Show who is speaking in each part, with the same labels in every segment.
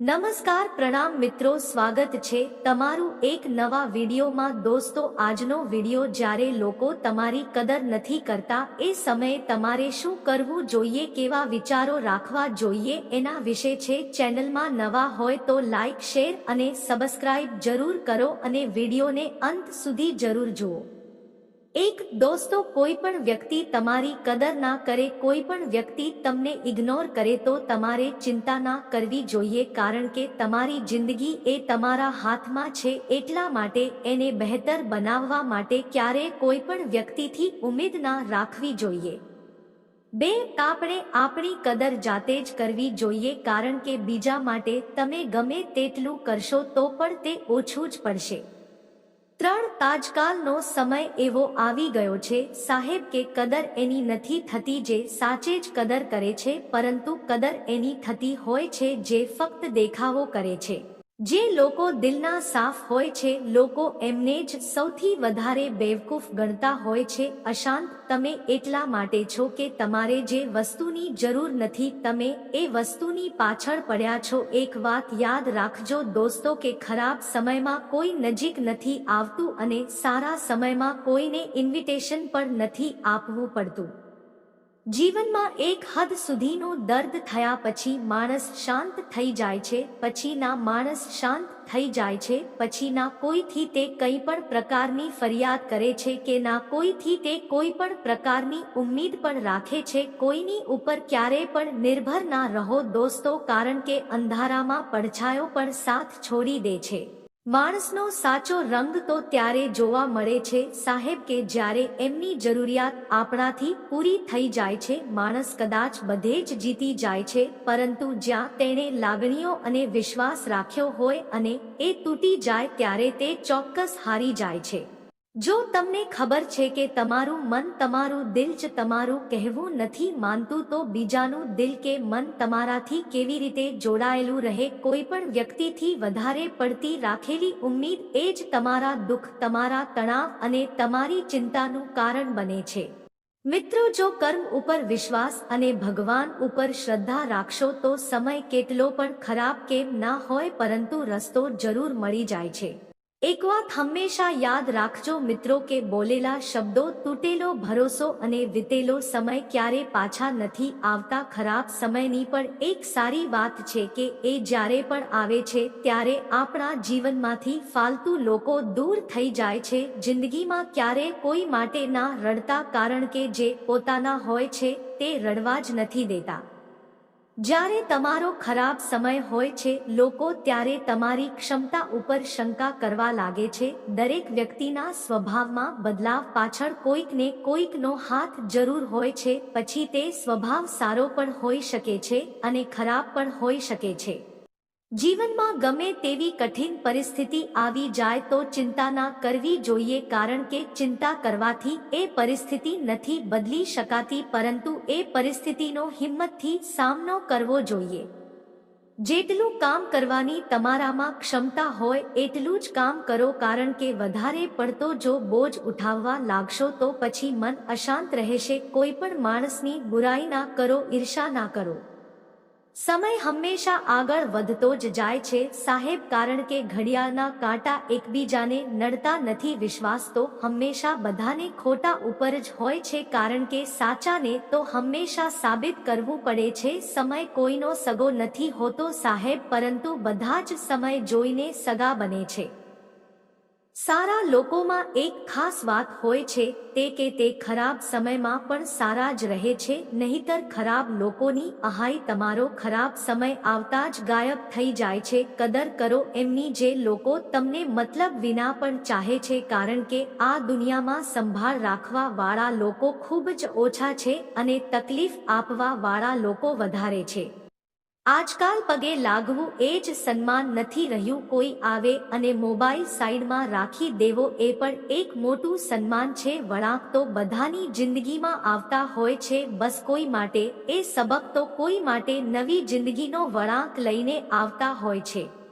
Speaker 1: નમસ્કાર પ્રણામ મિત્રો, સ્વાગત છે તમારું એક નવા વિડીયોમાં. દોસ્તો, આજનો વીડિયો જ્યારે લોકો તમારી કદર નથી કરતા, એ સમયે તમારે શું કરવું જોઈએ, કેવા વિચારો રાખવા જોઈએ, એના વિશે છે. ચેનલમાં નવા હોય તો લાઇક શેર અને સબસ્ક્રાઇબ જરૂર કરો અને વિડીયોને અંત સુધી જરૂર જુઓ. એક દોસ્તો કોઈ પણ વ્યક્તિ તમારી કદર ના કરે, કોઈ પણ વ્યક્તિ તમને ઇગ્નોર કરે તો તમારે ચિંતા ના કરવી જોઈએ કારણ કે તમારી જિંદગી એ તમારા હાથમાં છે એટલા માટે એને બહેતર બનાવવા માટે ક્યારે કોઈ પણ વ્યક્તિથી ઉમેદ ના રાખવી જોઈએ. બે, આપણે આપણી કદર જાતે જ કરવી જોઈએ કારણ કે બીજા માટે તમે ગમે તેટલું કરશો તો પણ તે ઓછું જ પડશે. ત્રણ તાજકાલનો સમય એવો આવી ગયો છે, સાહેબ, કે કદર એની નથી થતી જે સાચે જ કદર કરે છે, પરંતુ કદર એની થતી હોય છે જે ફક્ત દેખાવો કરે છે. જે લોકો દિલના સાફ હોય છે, લોકો એમને જ સૌથી વધારે બેવકૂફ ગણતા હોય છે. અશાંત, તમે એટલા માટે છો કે તમારે જે વસ્તુની જરૂર નથી, તમે એ વસ્તુની પાછળ પડ્યા છો. એક વાત યાદ રાખજો દોસ્તો કે ખરાબ સમયમાં કોઈ નજીક નથી આવતું અને સારા સમયમાં કોઈને ઇન્વિટેશન પણ નથી આપવું પડતું. જીવનમાં એક હદ સુધીનો દર્દ થયા પછી માણસ શાંત થઈ જાય છે, પછીના માણસ શાંત થઈ જાય છે, પછીના કોઈથી તે કંઈ પણ પ્રકારની ફરિયાદ કરે છે કે ના કોઈથી તે કોઈ પણ પ્રકારની ઉમ્મીદ પણ રાખે છે, કોઈની ઉપર ક્યારેય પણ નિર્ભર ના રહો દોસ્તો, કારણ કે અંધારામાં પડછાયો પણ સાથ છોડી દે છે. માણસનો સાચો રંગ તો ત્યારે જોવા મળે છે, સાહેબ, કે જ્યારે એમની જરૂરિયાત આપણાથી પૂરી થઈ જાય છે, માણસ કદાચ બધે જ જીતી જાય છે, પરંતુ જ્યાં તેણે લાગણીઓ અને વિશ્વાસ રાખ્યો હોય અને એ તૂટી જાય ત્યારે તે ચોક્કસ હારી જાય છે. જો તમને ખબર છે કે તમારું મન તમારું દિલ જ તમારું કહેવું નથી માનતું, તો બીજાનું દિલ કે મન તમારાથી કેવી રીતે જોડાયેલું રહે કોઈ પણ વ્યક્તિથી વધારે પડતી રાખેલી ઉમ્મીદ, એ જ તમારા દુઃખ, તમારા તણાવ અને તમારી ચિંતાનું કારણ બને છે. મિત્રો, જો કર્મ ઉપર વિશ્વાસ અને ભગવાન ઉપર શ્રદ્ધા રાખશો, તો સમય કેટલો પણ ખરાબ કેમ ના હોય, પરંતુ રસ્તો જરૂર મળી જાય છે. એક વાત હંમેશા યાદ રાખજો મિત્રો કે બોલેલા શબ્દો તૂટેલો, ભરોસો અને વીતેલો સમય ક્યારે પાછા નથી આવતા. ખરાબ સમયની પણ એક સારી વાત છે કે એ જ્યારે પણ આવે છે ત્યારે આપણા જીવનમાંથી ફાલતુ લોકો દૂર થઈ જાય છે. જિંદગીમાં ક્યારે કોઈ માટે ના રડતા કારણ કે જે પોતાના હોય છે તે રડવા જ નથી દેતા. જ્યારે તમારો ખરાબ સમય હોય છે, લોકો ત્યારે તમારી ક્ષમતા ઉપર શંકા કરવા લાગે છે. દરેક વ્યક્તિના સ્વભાવમાં બદલાવ પાછળ કોઈકને કોઈકનો હાથ જરૂર હોય છે, પછી તે સ્વભાવ સારો પણ હોઈ શકે છે અને ખરાબ પણ હોઈ શકે છે. જીવનમાં ગમે તેવી કઠિન પરિસ્થિતિ આવી જાય તો ચિંતા ના કરવી જોઈએ કારણ કે ચિંતા કરવાથી એ પરિસ્થિતિ નથી બદલી શકાતી પરંતુ એ પરિસ્થિતિનો હિંમતથી સામનો કરવો જોઈએ. જેટલું કામ કરવાની તમારામાં ક્ષમતા હોય એટલું જ કામ કરો કારણ કે વધારે પડતો જો બોજ ઉઠાવવા લાગશો તો પછી મન અશાંત રહેશે કોઈ પણ માણસની બુરાઈ ના કરો ઈર્ષા ના કરો. સમય હંમેશા આગળ વધતો જ જાય છે, સાહેબ, કારણ કે ઘડિયાળના કાંટા એકબીજાને નડતા નથી વિશ્વાસ તો હંમેશા બધાને ખોટા ઉપર જ હોય છે, કારણ કે સાચાને તો હંમેશા સાબિત કરવું પડે છે, સમય કોઈનો સગો નથી હોતો સાહેબ, પરંતુ બધા જ સમય જોઈને સગા બને છે. સારા લોકોમાં એક ખાસ વાત હોય છે તે કે તે ખરાબ સમયમાં પણ સારા જ રહે છે, નહીતર ખરાબ લોકોની અહાઈ તમારો ખરાબ સમય આવતા જ ગાયબ થઈ જાય છે. કદર કરો એમની જે લોકો તમને મતલબ વિના પણ ચાહે છે, કારણ કે આ દુનિયામાં સંભાળ રાખવા વાળા લોકો ખૂબ જ ઓછા છે અને તકલીફ આપવા વાળા લોકો વધારે છે. આજકાલ પગે લાગવું એ જ સન્માન નથી રહ્યું. કોઈ આવે અને મોબાઈલ સાઈડમાં રાખી દેવો એ પણ એક મોટું સન્માન છે. વળાંક તો બધાની જિંદગીમાં આવતા હોય છે. બસ કોઈ માટે, એ સબક તો કોઈ માટે નવી જિંદગીનો વળાંક લઈને આવતા હોય છે.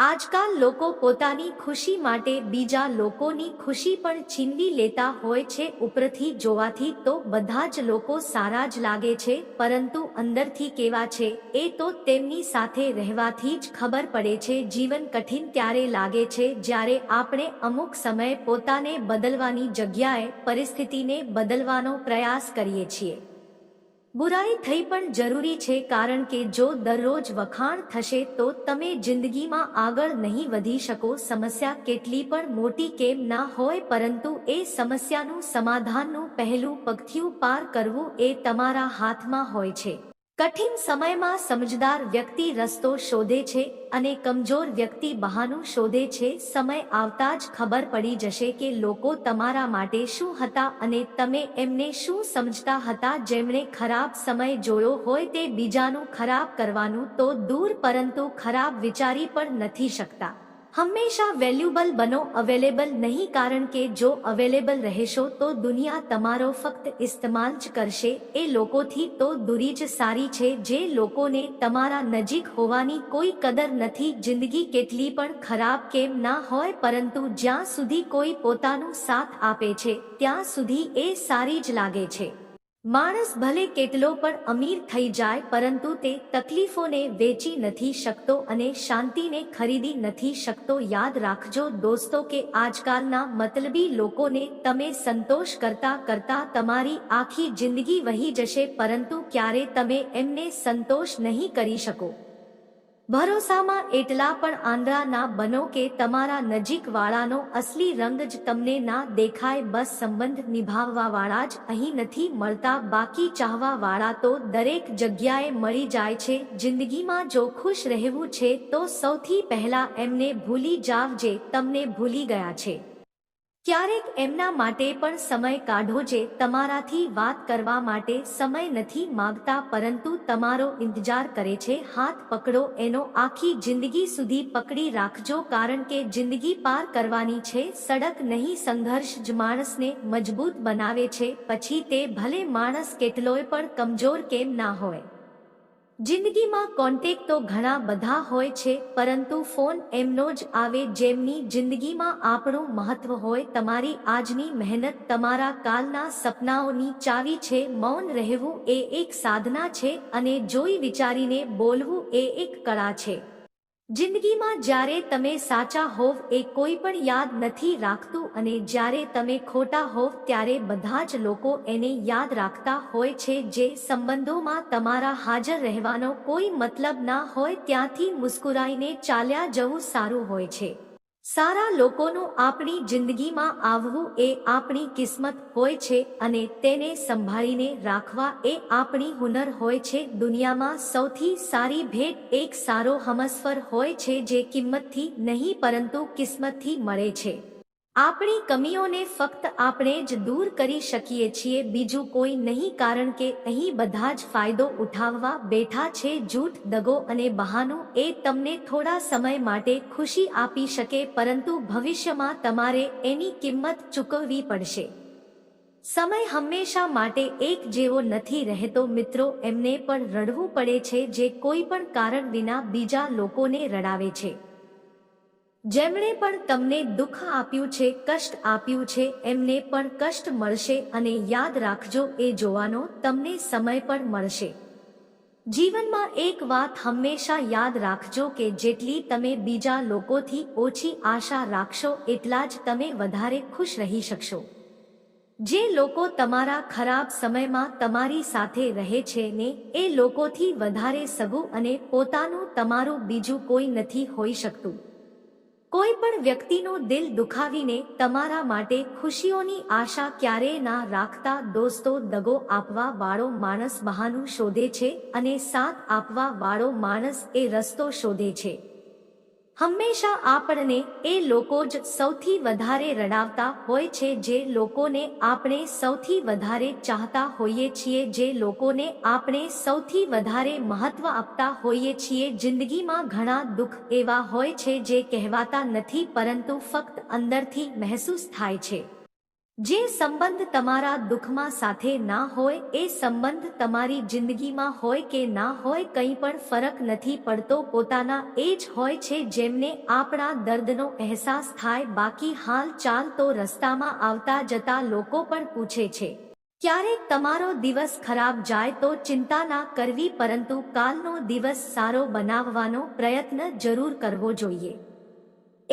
Speaker 1: આજકાલ લોકો પોતાની ખુશી માટે બીજા લોકોની ખુશી પણ છીનવી લેતા હોય છે. ઉપરથી જોવાથી તો બધા જ લોકો સારા જ લાગે છે, પરંતુ અંદરથી કેવા છે, એ તો તેમની સાથે રહેવાથી જ ખબર પડે છે. જીવન કઠિન ત્યારે લાગે છે જ્યારે આપણે અમુક સમયે પોતાને બદલવાની જગ્યાએ પરિસ્થિતિને બદલવાનો પ્રયાસ કરીએ છીએ. બુરાઈ થઈ પણ જરૂરી છે કારણ કે જો દરરોજ વખાણ થશે તો તમે જિંદગીમાં આગળ નહીં વધી શકો. સમસ્યા કેટલી પણ મોટી કેમ ના હોય પરંતુ એ સમસ્યાનું સમાધાનનું પહેલું પગથિયું પાર કરવું એ તમારા હાથમાં હોય છે. કઠિન સમયમાં સમજદાર વ્યક્તિ રસ્તો શોધે છે અને કમજોર વ્યક્તિ બહાનું શોધે છે. સમય આવતા જ ખબર પડી જશે કે લોકો તમારા માટે શું હતા અને તમે એમને શું સમજતા હતા. જેમણે ખરાબ સમય જોયો હોય તે બીજાનું ખરાબ કરવાનું તો દૂર પરંતુ ખરાબ વિચારી પણ નથી શકતા. હંમેશા વેલ્યુબલ બનો અવેલેબલ નહીં કારણ કે જો અવેલેબલ રહેશો તો દુનિયા તમારો ફક્ત ઇસ્તેમાલ જ કરશે. એ લોકોથી તો દૂરી જ સારી છે. જે લોકોને તમારા નજીક હોવાની કોઈ કદર નથી. જિંદગી કેટલી પણ ખરાબ કેમ ના હોય પરંતુ જ્યાં સુધી કોઈ પોતાનું સાથ આપે છે, ત્યાં સુધી એ સારી જ લાગે છે. માણસ ભલે કેટલો પણ અમીર થઈ જાય, પરંતુ તે તકલીફોને વેચી નથી શકતો અને શાંતિને ખરીદી નથી શકતો. યાદ રાખજો દોસ્તો કે આજકાલના મતલબી લોકોને તમે સંતોષ કરતા કરતા તમારી આખી જિંદગી વહી જશે, પરંતુ ક્યારે તમે એમને સંતોષ નહીં કરી શકો. ભરોસામાં એટલા પણ આંધળા ના બનો કે તમારા નજીક વાળાનો અસલી રંગ જ તમને ના દેખાય, બસ સંબંધ નિભાવવા વાળા જ અહીં નથી મળતા, બાકી ચાહવા વાળા તો દરેક જગ્યાએ મળી જાય છે. જિંદગીમાં જો ખુશ રહેવું છે, તો સૌથી પહેલા એમને ભૂલી જાવ જે તમને ભૂલી ગયા છે. ક્યારેક એમના માટે પણ સમય કાઢો જે તમારાથી વાત કરવા માટે સમય નથી માગતા, પરંતુ તમારો ઇંતજાર કરે છે. હાથ પકડો, એનો આખી જિંદગી સુધી પકડી રાખજો, કારણ કે જિંદગી પાર કરવાની છે. સડક નહીં, સંઘર્ષ જ માણસને મજબૂત બનાવે છે. પછી તે ભલે માણસ કેટલોય પણ કમજોર કેમ ના હોય. જિંદગીમાં કોન્ટેક તો ઘણા બધા હોય છે, પરંતુ ફોન એમનો જ આવે જેમની જિંદગીમાં આપણું મહત્વ હોય, તમારી આજની મહેનત, તમારા કાલના સપનાઓની ચાવી છે, મૌન રહેવું એ એક સાધના છે અને જોઈ વિચારીને બોલવું એ એક કળા છે. જિંદગીમાં જ્યારે તમે સાચા હોવ એ કોઈ પણ યાદ નથી રાખતું અને જ્યારે તમે ખોટા હોવ ત્યારે બધા જ લોકો એને યાદ રાખતા હોય છે જે સંબંધોમાં તમારા હાજર રહેવાનો કોઈ મતલબ ના હોય ત્યાંથી મુસ્કુરાઈને ચાલ્યા જવું સારું હોય છે. સારા લોકોનું આપણી જિંદગીમાં આવવું એ આપણી કિસ્મત હોય છે અને તેને સંભાળીને રાખવા એ આપણી હુનર હોય છે. દુનિયામાં સૌથી સારી ભેટ એક સારો હમસફર હોય છે જે કિંમતથી નહીં પરંતુ કિસ્મતથી મળે છે. આપણી કમીઓને ફક્ત આપણે જ દૂર કરી શકીએ છીએ, બીજું કોઈ નહીં, કારણ કે અહીં બધા જ ફાયદો ઉઠાવવા બેઠા છે, જૂઠ, દગો અને બહાનું, એ તમને થોડા સમય માટે ખુશી આપી શકે, પરંતુ ભવિષ્યમાં તમારે એની કિંમત ચૂકવવી પડશે. સમય હંમેશા માટે એક જેવો નથી રહેતો, મિત્રો, એમને પણ રડવું પડે છે, જે કોઈ પણ કારણ વિના બીજા લોકોને રડાવે છે. જેમણે પણ તમને દુઃખ આપ્યું છે, કષ્ટ આપ્યું છે, એમને પણ કષ્ટ મળશે અને યાદ રાખજો, એ જોવાનો તમને સમય પણ મળશે. જીવનમાં એક વાત હંમેશા યાદ રાખજો કે જેટલી તમે બીજા લોકોથી ઓછી આશા રાખશો, એટલા જ તમે વધારે ખુશ રહી શકશો. જે લોકો તમારા ખરાબ સમયમાં તમારી સાથે રહે છે ને, એ લોકોથી વધારે સગું અને પોતાનું તમારું બીજું કોઈ નથી હોઈ શકતું. કોઈ પણ વ્યક્તિનું દિલ દુખાવીને તમારા માટે ખુશીઓની આશા ક્યારેય ના રાખતા દોસ્તો દગો આપવા વાળો માણસ બહાનું શોધે છે અને સાથ આપવા વાળો માણસ એ રસ્તો શોધે છે. હંમેશા આપણને એ લોકો જ સૌથી વધારે રડાવતા હોય છે જે લોકોને આપણે સૌથી વધારે ચાહતા હોઈએ છીએ, જે લોકોને આપણે સૌથી વધારે મહત્વ આપતા હોઈએ છીએ. જિંદગીમાં ઘણા દુઃખ એવા હોય છે જે કહેવાતા નથી, પરંતુ ફક્ત અંદરથી મહેસૂસ થાય છે. જે સંબંધ તમારા દુઃખમાં સાથે ના હોય, એ સંબંધ તમારી જિંદગીમાં હોય કે ના હોય, કંઈ પણ ફરક નથી પડતો. પોતાના એ જ હોય છે જેમને આપણા દર્દનો અહેસાસ થાય. બાકી હાલ ચાલ તો રસ્તામાં આવતા જતા લોકો પણ પૂછે છે ક્યારેક તમારો દિવસ ખરાબ જાય તો ચિંતા ના કરવી? પરંતુ કાલનો દિવસ સારો બનાવવાનો પ્રયત્ન જરૂર કરવો જોઈએ.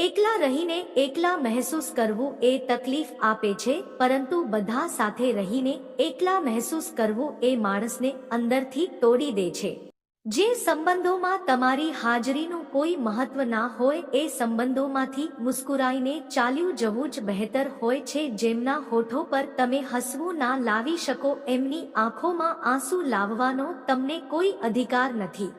Speaker 1: એકલા રહીને એકલા મહેસૂસ કરવું એ તકલીફ આપે છે, પરંતુ બધા સાથે રહીને એકલા મહેસૂસ કરવું એ માણસને અંદરથી તોડી દે છે. જે સંબંધોમાં તમારી હાજરીનું કોઈ મહત્વ ના હોય એ સંબંધોમાંથી મુસ્કુરાઈને ચાલ્યું જવું જ બહેતર હોય છે, જેમના હોઠો પર તમે હસવું ના લાવી શકો, એમની આંખોમાં આંસુ લાવવાનો તમને કોઈ અધિકાર નથી.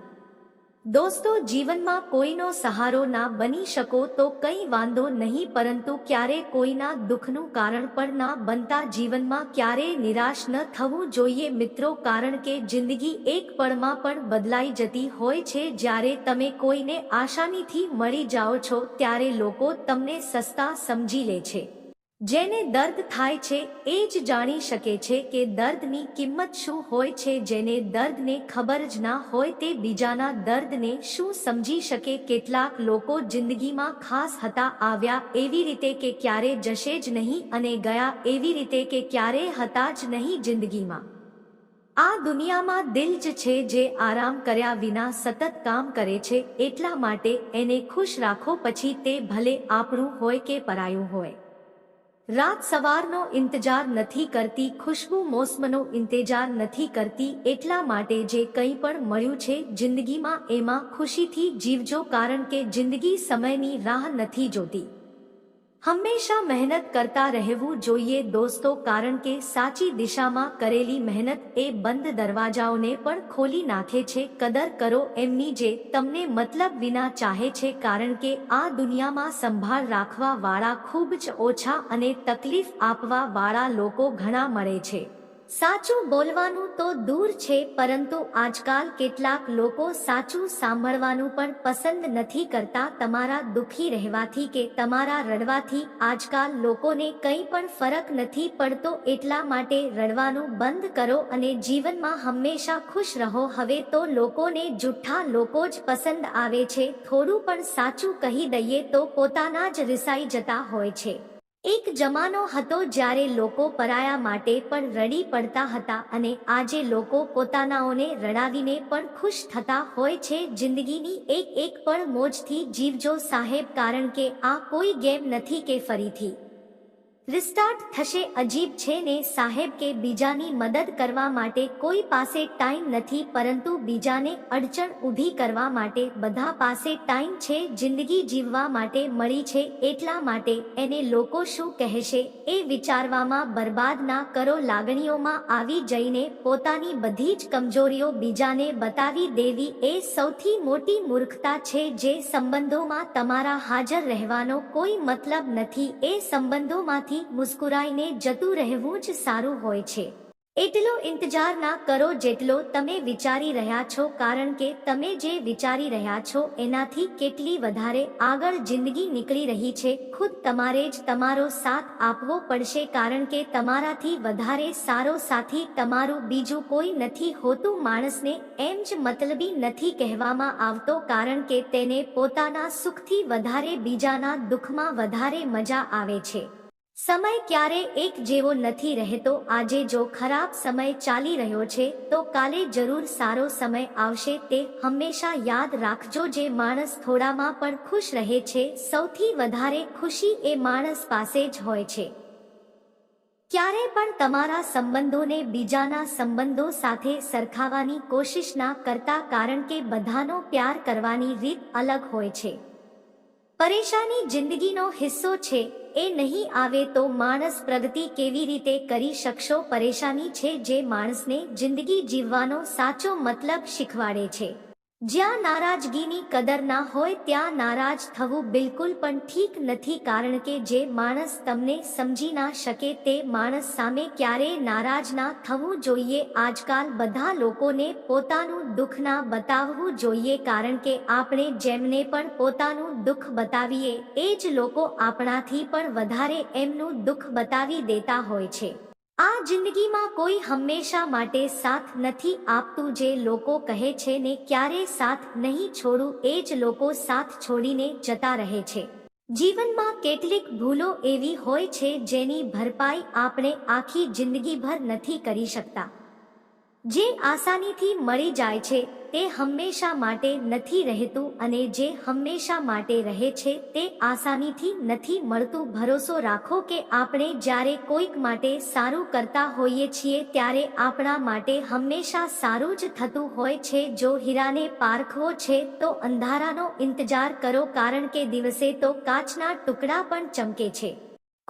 Speaker 1: દોસ્તો, જીવનમાં કોઈનો સહારો ના બની શકો તો કંઈ વાંધો નહીં, પરંતુ ક્યારે કોઈના દુઃખનું કારણ પણ ના બનતા જીવનમાં ક્યારેય નિરાશ ન થવું જોઈએ મિત્રો, કારણ કે જિંદગી એક પળમાં પણ બદલાઈ જતી હોય છે. જ્યારે તમે કોઈને આસાનીથી મળી જાઓ છો, ત્યારે લોકો તમને સસ્તા સમજી લે છે. જેને દર્દ થાય છે એ જ જાણી શકે છે કે દર્દની કિંમત શું હોય છે, જેને દર્દને ખબર જ ના હોય તે બીજાના દર્દને શું સમજી શકે? કેટલાક લોકો જિંદગીમાં ખાસ હતા, આવ્યા એવી રીતે કે ક્યારે જશે જ નહીં અને ગયા એવી રીતે કે ક્યારે હતા જ નહીં જિંદગીમાં. આ દુનિયામાં દિલ જ છે જે આરામ કર્યા વિના સતત કામ કરે છે, એટલા માટે એને ખુશ રાખો, પછી તે ભલે આપણું હોય કે પરાયું હોય. રાત સવારનો ઇંતજાર નથી કરતી, ખુશ્બુ મોસમનો ઇંતજાર નથી કરતી, એટલા માટે જે કંઈ પણ મળ્યું છે જિંદગીમાં, એમાં ખુશીથી જીવજો કારણ કે જિંદગી સમયની રાહ નથી જોતી. હંમેશા મહેનત કરતા રહેવું જોઈએ દોસ્તો, કારણ કે સાચી દિશામાં કરેલી મહેનત એ બંધ દરવાજાઓને પણ ખોલી નાખે છે. કદર કરો એમની જે તમને મતલબ વિના ચાહે છે, કારણ કે આ દુનિયામાં સંભાળ રાખવા વાળા ખૂબ જ ઓછા અને તકલીફ આપવા વાળા લોકો ઘણા મળે છે. સાચું બોલવાનું તો દૂર છે, પરંતુ આજકાલ કેટલાક લોકો સાચું સાંભળવાનું પણ પસંદ નથી કરતા. તમારા દુઃખી રહેવાથી કે તમારા રડવાથી આજકાલ લોકોને કંઈ પણ ફરક નથી પડતો. એટલા માટે રડવાનું બંધ કરો અને જીવનમાં હંમેશા ખુશ રહો. હવે તો લોકોને જુઠ્ઠા લોકો જ પસંદ આવે છે. થોડું પણ સાચું કહી દઈએ તો પોતાના જ રિસાઈ જતા હોય છે. એક જમાનો હતો જ્યારે લોકો પરાયા માટે પણ રડી પડતા હતા અને આજે લોકો પોતાનાઓને રડાવીને પણ ખુશ થતા હોય છે. જિંદગીની એક એક પણ મોજથી જીવજો સાહેબ, કારણ કે આ કોઈ ગેમ નથી કે ફરીથી રિસ્ટાર્ટ થશે અજીબ છે ને સાહેબ કે બીજાની મદદ કરવા માટે કોઈ પાસે ટાઈમ નથી, પરંતુ બીજાને અડચણ ઊભી કરવા માટે બધા પાસે ટાઈમ છે, જિંદગી જીવવા માટે મળી છે, એટલા માટે એને લોકો શું કહેશે એ વિચારવામાં બરબાદ ના કરો, લાગણીઓમાં આવી જઈને પોતાની બધી જ કમજોરીઓ બીજાને બતાવી દેવી એ સૌથી મોટી મૂર્ખતા છે, જે સંબંધોમાં તમારા હાજર રહેવાનો કોઈ મતલબ નથી, એ સંબંધોમાંથી મુસ્કુરાઈને જતું રહેવું જ સારું હોય છે. એટલો ઇંતજાર ના કરો જેટલો તમે વિચારી રહ્યા છો, કારણ કે તમે જે વિચારી રહ્યા છો એનાથી કેટલી વધારે આગળ જિંદગી નીકળી રહી છે. ખુદ તમારે જ તમારો સાથ આપવો પડશે, કારણ કે તમારાથી વધારે સારો સાથી તમારું બીજું કોઈ નથી હોતું. માણસને એમ જ મતલબી નથી કહેવામાં આવતો, કારણ કે તેને પોતાના સુખથી વધારે, બીજાના દુઃખમાં વધારે મજા આવે છે. સમય ક્યારે એક જેવો નથી રહેતો, આજે જો ખરાબ સમય ચાલી રહ્યો છે, તો કાલે જરૂર સારો સમય આવશે, તે હંમેશા યાદ રાખજો જે માણસ થોડામાં પણ ખુશ રહે છે, સૌથી વધારે ખુશી એ માણસ પાસે જ હોય છે. ક્યારે પણ તમારા સંબંધોને બીજાના સંબંધો સાથે સરખાવાની કોશિશ ના કરતા, કારણ કે બધાનો પ્યાર કરવાની રીત અલગ હોય છે. પરેશાની જિંદગીનો હિસ્સો છે, એ નહીં આવે તો માણસ પ્રગતિ કેવી રીતે કરી શકશો? પરેશાની છે જે માણસને જિંદગી જીવવાનો સાચો મતલબ શીખવાડે છે. જ્યાં નારાજગીની કદર ના હોય ત્યાં નારાજ થવું બિલકુલ પણ ઠીક નથી કારણ કે જે માણસ તમને સમજી ના શકે તે માણસ સામે ક્યારેય નારાજ ના થવું જોઈએ. આજકાલ બધા લોકોને પોતાનું દુઃખ ના બતાવવું જોઈએ કારણ કે આપણે જેમને પણ પોતાનું દુઃખ બતાવીએ, એ જ લોકો આપણાથી પણ વધારે એમનું દુઃખ બતાવી દેતા હોય છે. આ જિંદગીમાં કોઈ હંમેશા માટે સાથ નથી આપતું જે લોકો કહે છે ને ક્યારે સાથ નહીં છોડું, એ જ લોકો સાથ છોડીને જતા રહે છે. જીવનમાં કેટલીક ભૂલો એવી હોય છે જેની ભરપાઈ આપણે આખી જિંદગીભર નથી કરી શકતા. જે આસાનીથી મળી જાય છે તે હંમેશા માટે નથી રહેતું અને જે હંમેશા માટે રહે છે તે આસાનીથી નથી મળતું. ભરોસો રાખો કે આપણે જ્યારે કોઈક માટે સારું કરતા હોઈએ છીએ ત્યારે આપણા માટે હંમેશા સારું જ થતું હોય છે. જો હીરાને પારખવો છે તો અંધારાનો ઇંતજાર કરો કારણ કે દિવસે તો કાચના ટુકડા પણ ચમકે છે.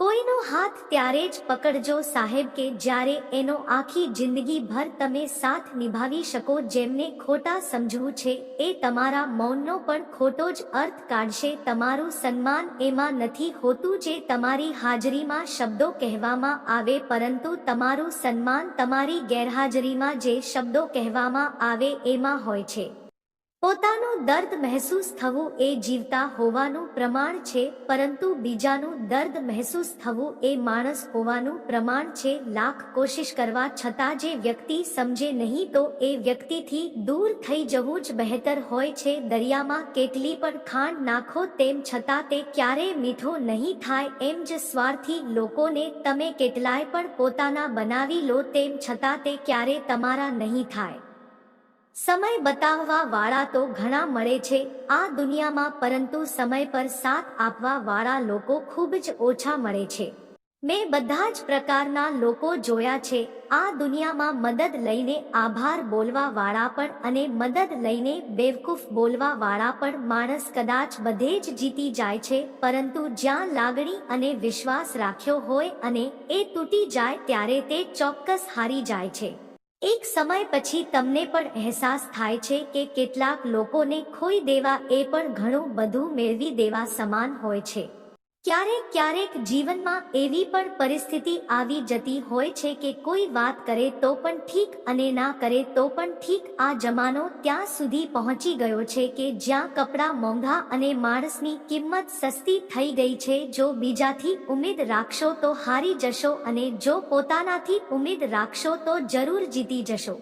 Speaker 1: કોઈનો હાથ ત્યારે જ પકડજો સાહેબ કે જ્યારે એનો આખી જિંદગી ભર તમે સાથ નિભાવી શકો જેમને ખોટા સમજવું છે, એ તમારા મૌનનો પણ ખોટો જ અર્થ કાઢશે. તમારું સન્માન એમાં નથી હોતું જે તમારી હાજરીમાં શબ્દો કહેવામાં આવે, પરંતુ તમારું સન્માન તમારી ગેરહાજરીમાં જે શબ્દો કહેવામાં આવે એમાં હોય છે. પોતાનું દર્દ મહેસૂસ થવું એ જીવતા હોવાનું પ્રમાણ છે, પરંતુ બીજાનું દર્દ મહેસૂસ થવું એ માણસ હોવાનું પ્રમાણ છે, લાખ કોશિશ કરવા છતાં જે વ્યક્તિ સમજે નહીં તો એ વ્યક્તિથી દૂર થઈ જવું જ બહેતર હોય છે, દરિયામાં કેટલી પણ ખાંડ નાખો તેમ છતાં તે ક્યારેય મીઠો નહીં થાય, એમ જ સ્વાર્થી લોકોને તમે કેટલાય પણ પોતાના બનાવી લો તેમ છતાં તે ક્યારે તમારા નહીં થાય. સમય બતાવવા વાળા તો ઘણા મળે છે, આ દુનિયામાં પરંતુ સમય પર સાથ આપવા વાળા લોકો ખૂબ જ ઓછા મળે છે. મેં બધા જ પ્રકારના લોકો જોયા છે, આ દુનિયામાં મદદ લઈને આભાર બોલવા વાળા પણ અને મદદ લઈને બેવકૂફ બોલવા વાળા પણ માણસ કદાચ બધે જ જીતી જાય છે, પરંતુ જ્યાં લાગણી અને વિશ્વાસ રાખ્યો હોય અને એ તૂટી જાય ત્યારે તે ચોક્કસ હારી જાય છે. એક સમય પછી તમને પણ અહેસાસ થાય છે કે કેટલાક લોકોને ખોઈ દેવા એ પણ ઘણું બધું મેળવી દેવા સમાન હોય છે. ક્યારેક ક્યારેક જીવનમાં એવી પણ પરિસ્થિતિ આવી જતી હોય છે કે કોઈ વાત કરે તો પણ ઠીક અને ના કરે તો પણ ઠીક. આ જમાનો ત્યાં સુધી પહોંચી ગયો છે કે જ્યાં કપડાં મોંઘા અને માણસની કિંમત સસ્તી થઈ ગઈ છે. જો બીજાથી ઉમેદ રાખશો તો હારી જશો અને જો પોતાનાથી ઉમેદ રાખશો તો જરૂર જીતી જશો.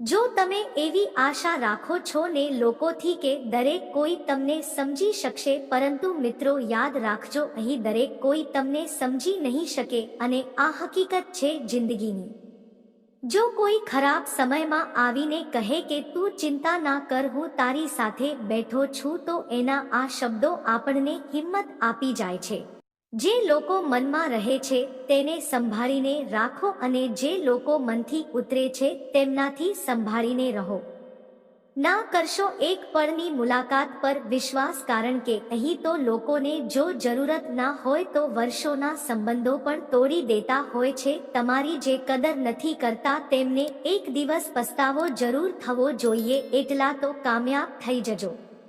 Speaker 1: જો તમે એવી આશા રાખો છો ને લોકોથી કે દરેક કોઈ તમને સમજી શકશે, પરંતુ મિત્રો યાદ રાખજો, અહીં દરેક કોઈ તમને સમજી નહીં શકે, અને આ હકીકત છે જિંદગીની. જો કોઈ ખરાબ સમયમાં આવીને કહે કે, તું ચિંતા ના કર, હું તારી સાથે બેઠો છું, તો એના આ શબ્દો આપણને હિંમત આપી જાય છે. જે લોકો મનમાં રહે છે, તેને સંભાળીને રાખો અને જે લોકો મનથી ઉતરે છે, તેમનાથી સંભાળીને રહો. ના કરશો એક પળની મુલાકાત પર વિશ્વાસ, કારણ કે અહીં તો લોકોને જો જરૂરત ના હોય તો વર્ષોના સંબંધો પણ તોડી દેતા હોય છે. તમારી જે કદર નથી કરતા, તેમને એક દિવસ પસ્તાવો જરૂર થવો જોઈએ એટલા તો કામયાબ થઈ જજો.